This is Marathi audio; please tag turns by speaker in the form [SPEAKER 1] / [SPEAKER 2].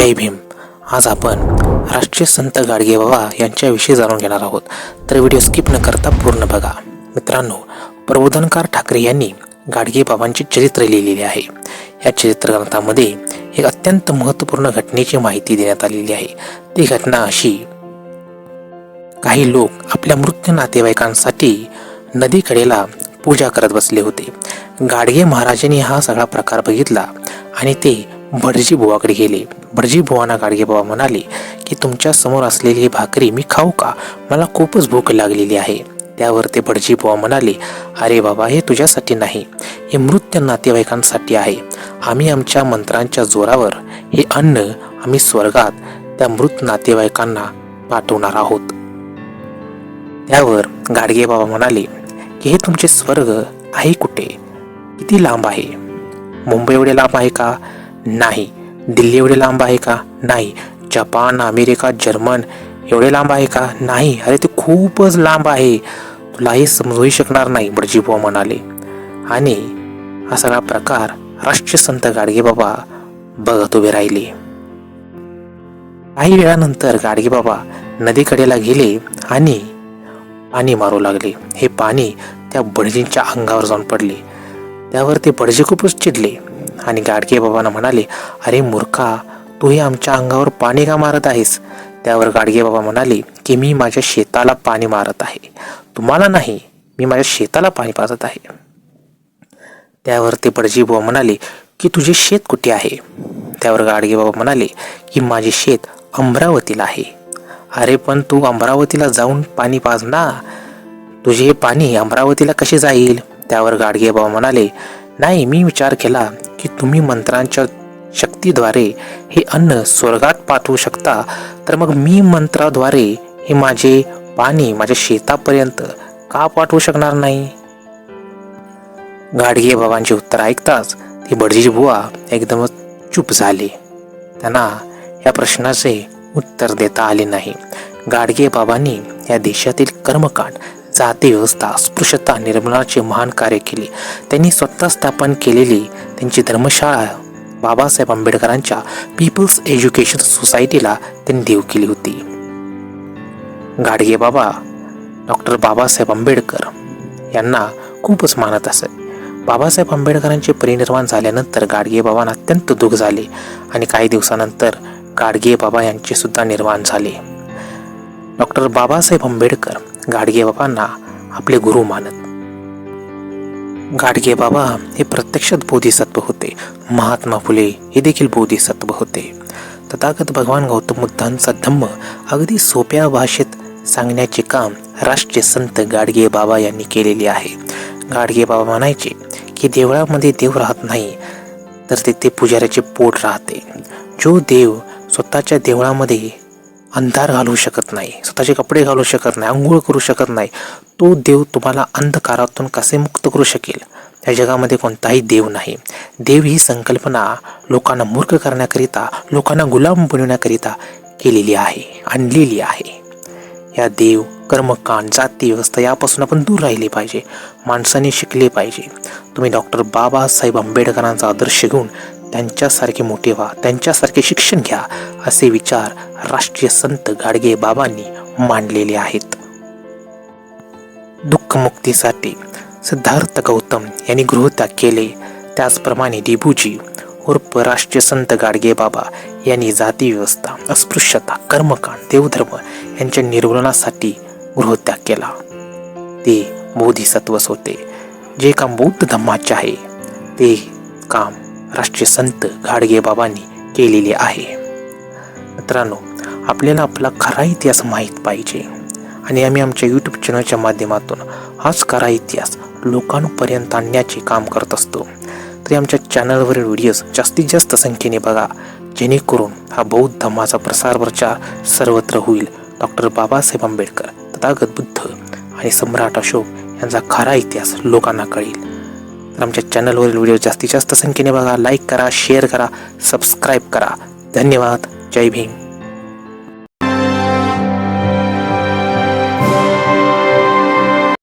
[SPEAKER 1] जय भीम. आज आपण राष्ट्रीय संत गाडगे बाबा यांच्याविषयी जाणून घेणार आहोत. तर व्हिडिओ स्किप न करता पूर्ण बघा. मित्रांनो प्रबोधनकार ठाकरे यांनी गाडगे बाबांचे चरित्र लिहिलेले आहे. या चरित्र ग्रंथामध्ये एक अत्यंत महत्त्वपूर्ण घटनेची माहिती देण्यात आलेली आहे. ती घटना अशी काही लोक आपल्या मृत नातेवाईकांसाठी नदीकडेला पूजा करत बसले होते. गाडगे महाराजांनी हा सगळा प्रकार बघितला आणि ते भटजी बुवाकडे गेले. भटजी बुवांना गाडगे बाबा म्हणाले की तुमच्यासमोर असलेली भाकरी मी खाऊ का? मला खूपच भूक लागलेली आहे. त्यावर ते भटजी बुवा म्हणाले अरे बाबा हे तुझ्यासाठी नाही. हे मृत नातेवाईकांसाठी आहे. आम्ही आमच्या मंत्रांच्या जोरावर हे अन्न आम्ही स्वर्गात त्या मृत नातेवाईकांना पाठवणार आहोत. त्यावर गाडगे बाबा म्हणाले की हे तुमचे स्वर्ग आहे कुठे? किती लांब आहे? मुंबई एवढे लांब आहे का? नाही. दिल्ली एवढे लांब आहे का? नाही. जपान अमेरिका जर्मन एवढे लांब आहे का? नाही. अरे ते खूपच लांब आहे. तुला हे समजूही शकणार नाही बडजीबुवा म्हणाले. आणि हा सगळा प्रकार राष्ट्रीय संत गाडगे बाबा बघत उभे राहिले. काही वेळानंतर गाडगे बाबा नदीकडेला गेले आणि पाणी मारू लागले. हे पाणी त्या बडजींच्या अंगावर जाऊन पडले. त्यावर ते बडजे खूपच चिडले. आणि गाडगे बाबांना म्हणाले अरे मूर्खा तू हे आमच्या अंगावर पाणी का मारत आहेस? त्यावर गाडगे बाबा म्हणाले की मी माझ्या शेताला पाणी मारत आहे. तुम्हाला नाही मी माझ्या शेताला पाणी पाजत आहे. त्यावर ते बडजी बाबा म्हणाले की तुझे शेत कुठे आहे? त्यावर गाडगे बाबा म्हणाले की माझे शेत अमरावतीला आहे. अरे पण तू अमरावतीला जाऊन पाणी पाज ना. तुझे हे पाणी अमरावतीला कसे जाईल? त्यावर गाडगे बाबा म्हणाले नाही मी विचार केला की तुम्ही मंत्रांच्या शक्तीद्वारे हे अन्न स्वर्गात पाठवू शकता तर मग मी मंत्राद्वारे हे माझे पाणी माझ्या शेतापर्यंत का पाठवू शकणार नाही? गाडगे बाबांचे उत्तर ऐकताच ती बडजी बुवा एकदमच चूप झाले. त्यांना या प्रश्नाचे उत्तर देता आले नाही. गाडगे बाबांनी या देशातील कर्मकांड जाती व्यवस्था अस्पृश्यता निर्मूलनाचे महान कार्य केले. त्यांनी स्वतः स्थापन केलेली त्यांची धर्मशाळा बाबासाहेब आंबेडकरांच्या पीपल्स एज्युकेशन सोसायटीला त्यांनी देव केली होती. गाडगे बाबा डॉक्टर बाबासाहेब आंबेडकर यांना खूपच मानत असत बाबासाहेब आंबेडकरांचे परिनिर्वाण झाल्यानंतर गाडगे बाबांना अत्यंत दुःख झाले आणि काही दिवसानंतर गाडगे बाबा यांचे सुद्धा निर्माण झाले. डॉक्टर बाबासाहेब आंबेडकर गाडगे बाबांना आपले गुरु मानत. गाडगे बाबा हे प्रत्यक्षात बोधिसत्व होते. महात्मा फुले हे देखील बोधिसत्व होते. तथागत भगवान गौतम बुद्धांचा धम्म अगदी सोप्या भाषेत सांगण्याचे काम राष्ट्रीय संत गाडगे बाबा यांनी केलेले आहे. गाडगे बाबा म्हणायचे की देवळामध्ये देव राहत नाही तर तिथे पुजाऱ्याचे पोट राहते. जो देव स्वतःच्या देवळामध्ये अंधार घालू शकत नाही स्वतःचे कपडे घालू शकत नाही आंघोळ करू शकत नाही. तो देव तुम्हाला अंधकारातून कसे मुक्त करू शकेल? या जगामध्ये कोणताही देव नाही. देव ही संकल्पना लोकांना मूर्ख करण्याकरिता लोकांना गुलाम बनवण्याकरिता केलेली आहे आणलेली आहे. या देव कर्मकांड जाती व्यवस्था यापासून आपण दूर राहिले पाहिजे माणसाने शिकले पाहिजे. तुम्ही डॉक्टर बाबासाहेब आंबेडकरांचा आदर्श घेऊन त्यांच्यासारखे मोठे व्हा त्यांच्यासारखे शिक्षण घ्या असे विचार राष्ट्रीय संत गाडगे बाबांनी मांडलेले आहेत. दुःखमुक्तीसाठी सिद्धार्थ गौतम यांनी गृहत्याग केले. त्याचप्रमाणे डिबूजी उर्फ राष्ट्रीय संत गाडगे बाबा यांनी जाती व्यवस्था अस्पृश्यता कर्मकांड देवधर्म यांच्या निर्मूलनासाठी गृहत्याग केला. ते बोधिसत्वच होते. जे काम बौद्ध धम्माचे आहे ते काम राष्ट्रीय संत गाडगेबाबांनी केलेली केलेले आहे. मित्रांनो आपल्याला आपला खरा इतिहास माहीत पाहिजे आणि आम्ही आमच्या यूट्यूब चॅनलच्या माध्यमातून हाच खरा इतिहास लोकांपर्यंत आणण्याचे काम करत असतो. तरी आमच्या चॅनलवरील व्हिडिओज जास्तीत जास्त संख्येने बघा जेणेकरून हा बौद्ध धर्माचा प्रसार प्रचार सर्वत्र होईल. डॉक्टर बाबासाहेब आंबेडकर तथागत बुद्ध आणि सम्राट अशोक यांचा खरा इतिहास लोकांना कळेल. आमच्या चॅनलवरील व्हिडिओ जास्तीत जास्त संख्येने बघा लाईक करा शेअर करा सबस्क्राईब करा. धन्यवाद. जय भीम.